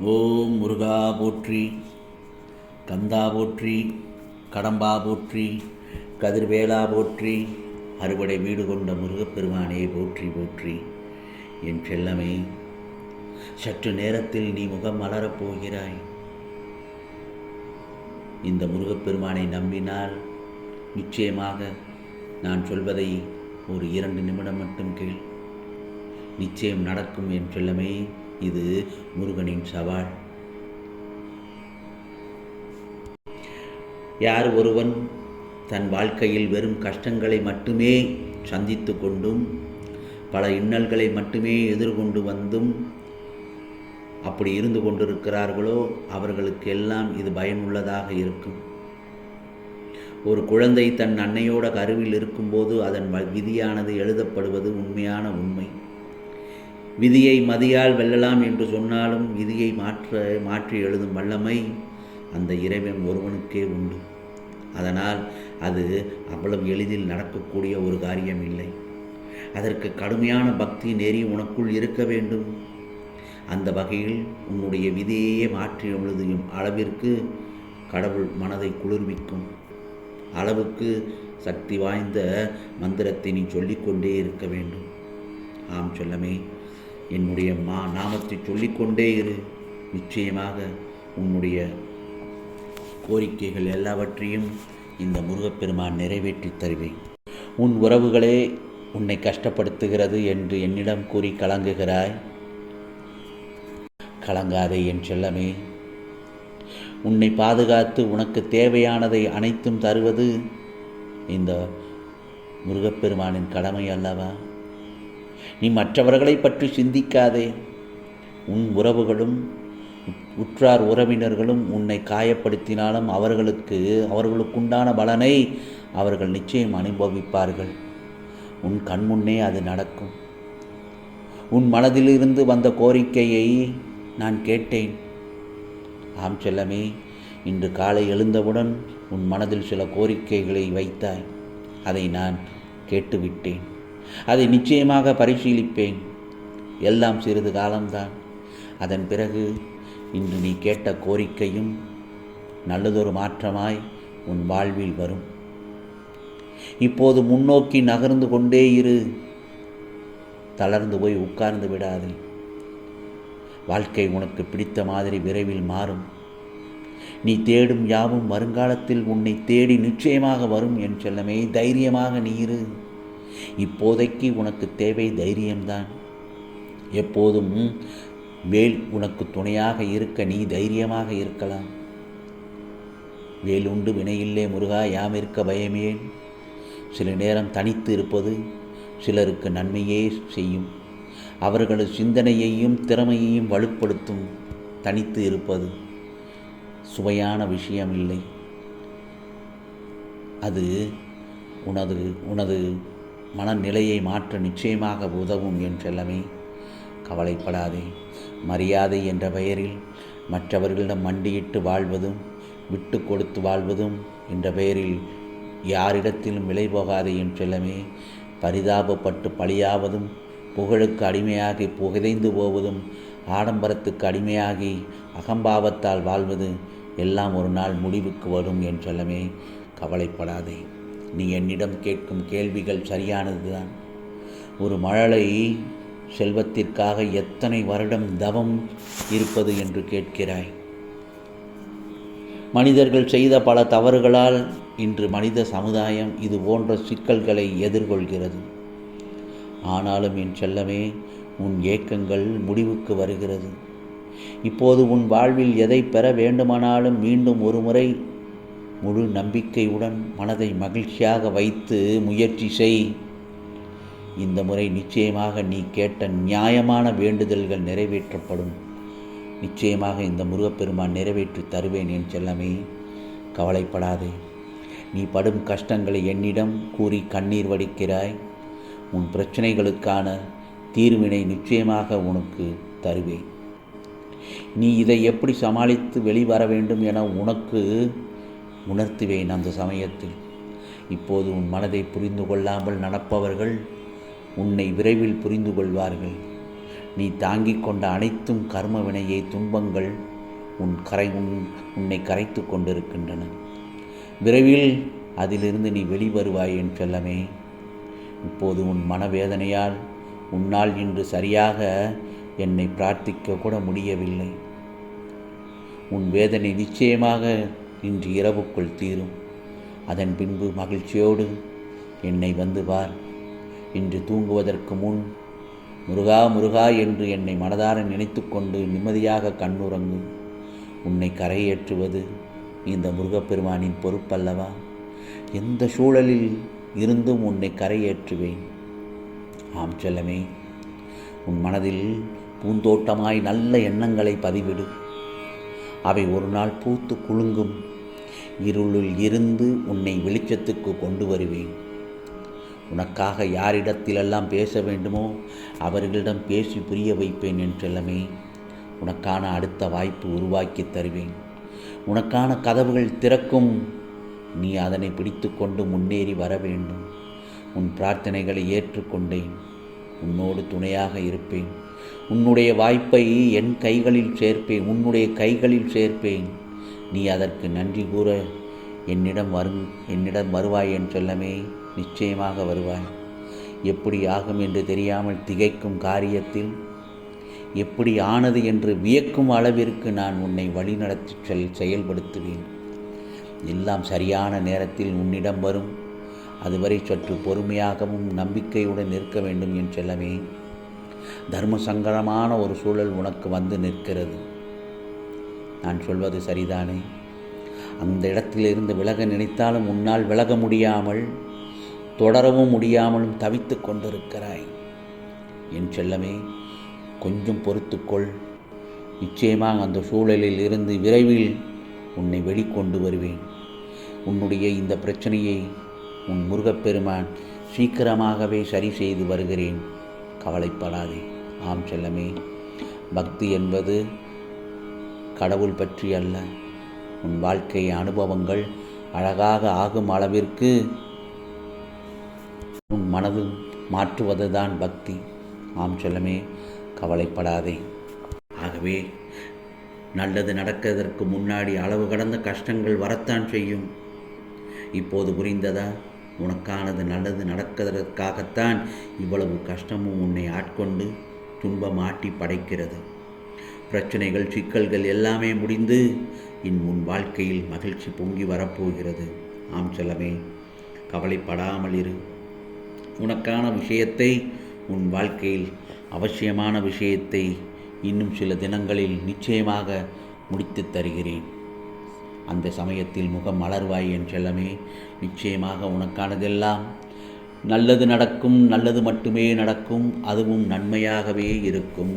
ஓம் முருகா போற்றி கந்தா போற்றி கடம்பா போற்றி கதிர்வேலா போற்றி அறுவடை வீடு கொண்ட முருகப்பெருமானே போற்றி போற்றி. என் செல்லமே சற்று நேரத்தில் நீ முகம் மலரப் போகிறாய். இந்த முருகப்பெருமானை நம்பினால் நிச்சயமாக நான் சொல்வதை ஒரு இரண்டு நிமிடம் மட்டும் கேள். நிச்சயம் நடக்கும் என் செல்லமே. இது முருகனின் சவால். யார் ஒருவன் தன் வாழ்க்கையில் வெறும் கஷ்டங்களை மட்டுமே சந்தித்து கொண்டும் பல இன்னல்களை மட்டுமே எதிர்கொண்டு வந்தும் அப்படி இருந்து கொண்டிருக்கிறார்களோ அவர்களுக்கு எல்லாம் இது பயனுள்ளதாக இருக்கும். ஒரு குழந்தை தன் அன்னையோட கருவில் இருக்கும்போது அதன் விதியானது எழுதப்படுவது உண்மையான உண்மை. விதியை மதியால் வெல்லலாம் என்று சொன்னாலும் விதியை மாற்ற மாற்றி எழுதும் வல்லமை அந்த இறைவன் ஒருவனுக்கே உண்டு. அதனால் அது அவ்வளவு எளிதில் நடக்கக்கூடிய ஒரு காரியம் இல்லை. அதற்கு கடுமையான பக்தி நெறி உனக்குள் இருக்க வேண்டும். அந்த வகையில் உன்னுடைய விதியையே மாற்றி எழுதியும் அளவிற்கு கடவுள் மனதை குளிர்விக்கும். அளவுக்கு சக்தி வாய்ந்த மந்திரத்தை நீ சொல்லிக்கொண்டே இருக்க வேண்டும். ஆம் சொல்லமே. என்னுடைய மா நாமத்தை சொல்லிக்கொண்டே இரு. நிச்சயமாக உன்னுடைய கோரிக்கைகள் எல்லாவற்றையும் இந்த முருகப்பெருமான் நிறைவேற்றித் தருவேன். உன் உறவுகளே உன்னை கஷ்டப்படுத்துகிறது என்று என்னிடம் கூறி கலங்குகிறாய். கலங்காதே என் செல்லமே. உன்னை பாதுகாத்து உனக்கு தேவையானதை அனைத்தும் தருவது இந்த முருகப்பெருமானின் கடமை அல்லவா? நீ மற்றவர்களை பற்றி சிந்திக்காதே. உன் உறவுகளும் உற்றார் உறவினர்களும் உன்னை காயப்படுத்தினாலும் அவர்களுக்கு அவர்களுக்குண்டான பலனை அவர்கள் நிச்சயம் அனுபவிப்பார்கள். உன் கண்முன்னே அது நடக்கும். உன் மனதிலிருந்து வந்த கோரிக்கையை நான் கேட்டேன். ஆம் செல்லமே இன்று காலை எழுந்தவுடன் உன் மனதில் சில கோரிக்கைகளை வைத்தாய். அதை நான் கேட்டுவிட்டேன். அதை நிச்சயமாக பரிசீலிப்பேன். எல்லாம் சிறிது காலம்தான். அதன் பிறகு இன்று நீ கேட்ட கோரிக்கையும் நல்லதொரு மாற்றமாய் உன் வாழ்வில் வரும். இப்போது முன்னோக்கி நகர்ந்து கொண்டே இரு. தளர்ந்து போய் உட்கார்ந்து விடாதே. வாழ்க்கை உனக்கு பிடித்த மாதிரி விரைவில் மாறும். நீ தேடும் யாவும் வருங்காலத்தில் உன்னை தேடி நிச்சயமாக வரும் என் செல்லமே. தைரியமாக நீ இரு. இப்போதைக்கு உனக்கு தேவை தைரியம்தான். எப்போதும் வேல் உனக்கு துணையாக இருக்க நீ தைரியமாக இருக்கலாம். வேலுண்டு வினையில்லே முருகா யாம் இருக்க பயமேன் சில நேரம் தனித்து இருப்பது சிலருக்கு நன்மையே செய்யும். அவர்களது சிந்தனையையும் திறமையையும் வலுப்படுத்தும். தனித்து இருப்பது சுவையான விஷயம் இல்லை அது உனது உனது மனநிலையை மாற்ற நிச்சயமாக உதவும் என் செல்லமே. கவலைப்படாதே. மரியாதை என்ற பெயரில் மற்றவர்களிடம் மண்டியிட்டு வாழ்வதும் விட்டு கொடுத்து வாழ்வதும் என்ற பெயரில் யாரிடத்திலும் விலை போகாதே என் செல்லமே. பரிதாபப்பட்டு பழியாவதும் புகழுக்கு அடிமையாகி புகைதைந்து போவதும் ஆடம்பரத்துக்கு அடிமையாகி அகம்பாவத்தால் வாழ்வது எல்லாம் ஒரு நாள் முடிவுக்கு வரும் என் செல்லமே. கவலைப்படாதே. நீ என்னிடம் கேட்கும் கேள்விகள் சரியானதுதான். ஒரு மழலை செல்வத்திற்காக எத்தனை வருடம் தவம் இருப்பது என்று கேட்கிறாய்? மனிதர்கள் செய்த பல தவறுகளால் இன்று மனித சமுதாயம் இது போன்ற சிக்கல்களை எதிர்கொள்கிறது. ஆனாலும் என் செல்லமே உன் ஏக்கங்கள் முடிவுக்கு வருகிறது. இப்போது உன் வாழ்வில் எதை பெற வேண்டுமானாலும் மீண்டும் ஒரு முறை முழு நம்பிக்கையுடன் மனதை மகிழ்ச்சியாக வைத்து முயற்சி செய். இந்த முறை நிச்சயமாக நீ கேட்ட நியாயமான வேண்டுதல்கள் நிறைவேற்றப்படும். நிச்சயமாக இந்த முருகப்பெருமான் நிறைவேற்றி தருவேன் என் செல்லமே. கவலைப்படாதே. நீ படும் கஷ்டங்களை என்னிடம் கூறி கண்ணீர் வடிக்கிறாய். உன் பிரச்சனைகளுக்கான தீர்வினை நிச்சயமாக உனக்கு தருவேன். நீ இதை எப்படி சமாளித்து வெளிவர வேண்டும் என உனக்கு உணர்த்துவேன் அந்த சமயத்தில். இப்போது உன் மனதை புரிந்து கொள்ளாமல் நடப்பவர்கள் உன்னை விரைவில் புரிந்து கொள்வார்கள். நீ தாங்கிக் கொண்ட அனைத்தும் கர்ம வினையை துன்பங்கள் உன் கரை உன் உன்னை கரைத்து கொண்டிருக்கின்றன. விரைவில் அதிலிருந்து நீ வெளிவருவாய் என் செல்லமே. இப்போது உன் மனவேதனையால் உன்னால் இன்று சரியாக என்னை பிரார்த்திக்க கூட முடியவில்லை. உன் வேதனை நிச்சயமாக இன்று இரவுக்குள் தீரும். அதன் பின்பு மகிழ்ச்சியோடு என்னை வந்து பார். இன்று தூங்குவதற்கு முன் முருகா முருகா என்று என்னை மனதார நினைத்து கொண்டு நிம்மதியாக கண்ணுறங்கு. உன்னை கரையேற்றுவது இந்த முருகப்பெருமானின் பொறுப்பல்லவா? எந்த சூழலில் இருந்தும் உன்னை கரையேற்றுவேன். ஆம் செல்லமே உன் மனதில் பூந்தோட்டமாய் நல்ல எண்ணங்களை பதிவிடு. அவை ஒரு நாள் பூத்து குலுங்கும். இருளில் இருந்து உன்னை வெளிச்சத்துக்கு கொண்டு வருவேன். உனக்காக யாரிடத்திலெல்லாம் பேச வேண்டுமோ அவர்களிடம் பேசி புரிய வைப்பேன் என்றெல்லாமே உனக்கான அடுத்த வாய்ப்பு உருவாக்கி தருவேன். உனக்கான கதவுகள் திறக்கும். நீ அதனை பிடித்து கொண்டு முன்னேறி வர வேண்டும். உன் பிரார்த்தனைகளை ஏற்றுக்கொண்டேன். உன்னோடு துணையாக இருப்பேன். உன்னுடைய வாய்ப்பை என் கைகளில் சேர்ப்பேன். உன்னுடைய கைகளில் சேர்ப்பேன். நீ அதற்கு நன்றி கூற என்னிடம் வரும் என்னிடம் வருவாய் என் சொல்லமே நிச்சயமாக வருவாய். எப்படி ஆகும் என்று தெரியாமல் திகைக்கும் காரியத்தில் எப்படி ஆனது என்று வியக்கும் அளவிற்கு நான் உன்னை வழிநடத்தி செல் செயல்படுத்துவேன். எல்லாம் சரியான நேரத்தில் உன்னிடம் வரும். அதுவரை சற்று பொறுமையாகவும் நம்பிக்கையுடன் நிற்க வேண்டும் என் செல்லமே. தர்ம சங்கடமான ஒரு சூழல் உனக்கு வந்து நிற்கிறது. நான் சொல்வது சரிதானே? அந்த இடத்திலிருந்து விலக நினைத்தாலும் உன்னால் விலக முடியாமல் தொடரவும் முடியாமலும் தவித்து கொண்டிருக்கிறாய். என் செல்லமே கொஞ்சம் பொறுத்துக்கொள் நிச்சயமாக அந்த சூழலில் இருந்து விரைவில் உன்னை வெளிக்கொண்டு வருவேன். உன்னுடைய இந்த பிரச்சனையை உன் முருகப்பெருமான் சீக்கிரமாகவே சரி செய்து வருகிறேன். கவலைப்படாதே. ஆம் செல்லமே பக்தி என்பது கடவுள் பற்றி அல்ல. உன் வாழ்க்கை அனுபவங்கள் அழகாக ஆகும் அளவிற்கு உன் மனது மாற்றுவதுதான் பக்தி. ஆம் சொல்லமே கவலைப்படாதே. ஆகவே நல்லது நடக்கிறதற்கு முன்னாடி அளவு கடந்த கஷ்டங்கள் வரத்தான் செய்யும். இப்போது புரிந்ததா? உனக்கானது நல்லது நடக்கிறதற்காகத்தான் இவ்வளவு கஷ்டமும் உன்னை ஆட்கொண்டு துன்பமாட்டி படைக்கிறது. பிரச்சனைகள் சிக்கல்கள் எல்லாமே முடிந்து இன் உன் வாழ்க்கையில் மகிழ்ச்சி பொங்கி வரப்போகிறது. ஆம் செல்லமே கவலைப்படாமல் இரு. உனக்கான விஷயத்தை உன் வாழ்க்கையில் அவசியமான விஷயத்தை இன்னும் சில தினங்களில் நிச்சயமாக முடித்து தருகிறேன். அந்த சமயத்தில் முகம் மலர்வாய் என் செல்லமே நிச்சயமாக உனக்கானதெல்லாம் நல்லது நடக்கும் நல்லது மட்டுமே நடக்கும் அதுவும் நன்மையாகவே இருக்கும்.